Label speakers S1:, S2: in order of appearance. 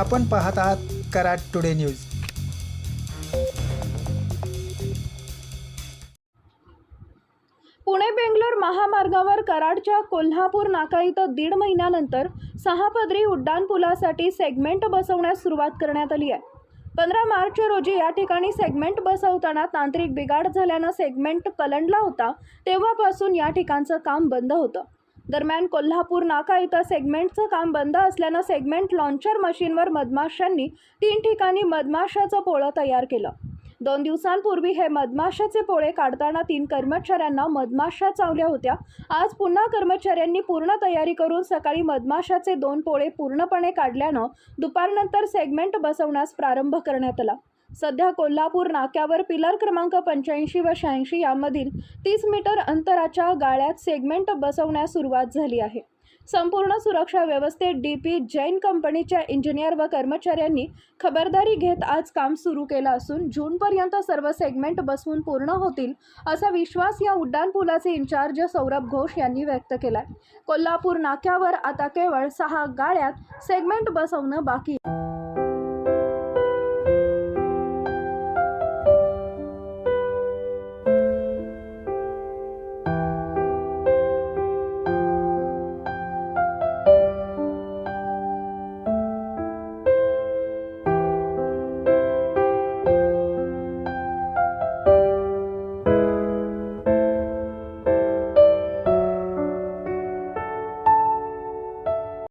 S1: आपण पाहत आहात कराड टुडे न्यूज.
S2: पुणे बेंगलोर महामार्गावर कराडच्या कोल्हापूर नाका इथं दीड महिन्यानंतर सहा पदरी उड्डाणपुलासाठी सेगमेंट बसवण्यास सुरुवात करण्यात आली आहे. पंधरा मार्च रोजी या ठिकाणी सेगमेंट बसवताना तांत्रिक बिघाड झाल्यानं सेगमेंट कलंडला होता तेव्हापासून या ठिकाणचं काम बंद होतं. दरम्यान कोल्हापूर नाका इथं सेगमेंटचं काम बंद असल्यानं सेगमेंट लॉन्चर मशीनवर मधमाशांनी तीन ठिकाणी मधमाशाचं पोळं तयार केलं. दोन दिवसांपूर्वी हे मधमाशाचे पोळे काढताना तीन कर्मचाऱ्यांना मधमाशा चावल्या होत्या. आज पुन्हा कर्मचाऱ्यांनी पूर्ण तयारी करून सकाळी मधमाशाचे दोन पोळे पूर्णपणे काढल्यानं दुपारनंतर सेगमेंट बसवण्यास प्रारंभ करण्यात आला. सध्या कोल्हापूर नाक्यावर पिलर क्रमांक पंच्याऐंशी व शहाऐंशी यामधील तीस मीटर अंतराच्या गाळ्यात सेगमेंट बसवण्यास सुरुवात झाली आहे संपूर्ण सुरक्षा व्यवस्थेत डी पी जैन कंपनीच्या इंजिनियर व कर्मचाऱ्यांनी खबरदारी घेत आज काम सुरू केलं असून जूनपर्यंत सर्व सेगमेंट बसवून पूर्ण होतील असा विश्वास या उड्डाणपुलाचे इंचार्ज सौरभ घोष यांनी व्यक्त केलाय कोल्हापूर नाक्यावर आता केवळ सहा गाड्यात सेगमेंट बसवणं बाकी आहे.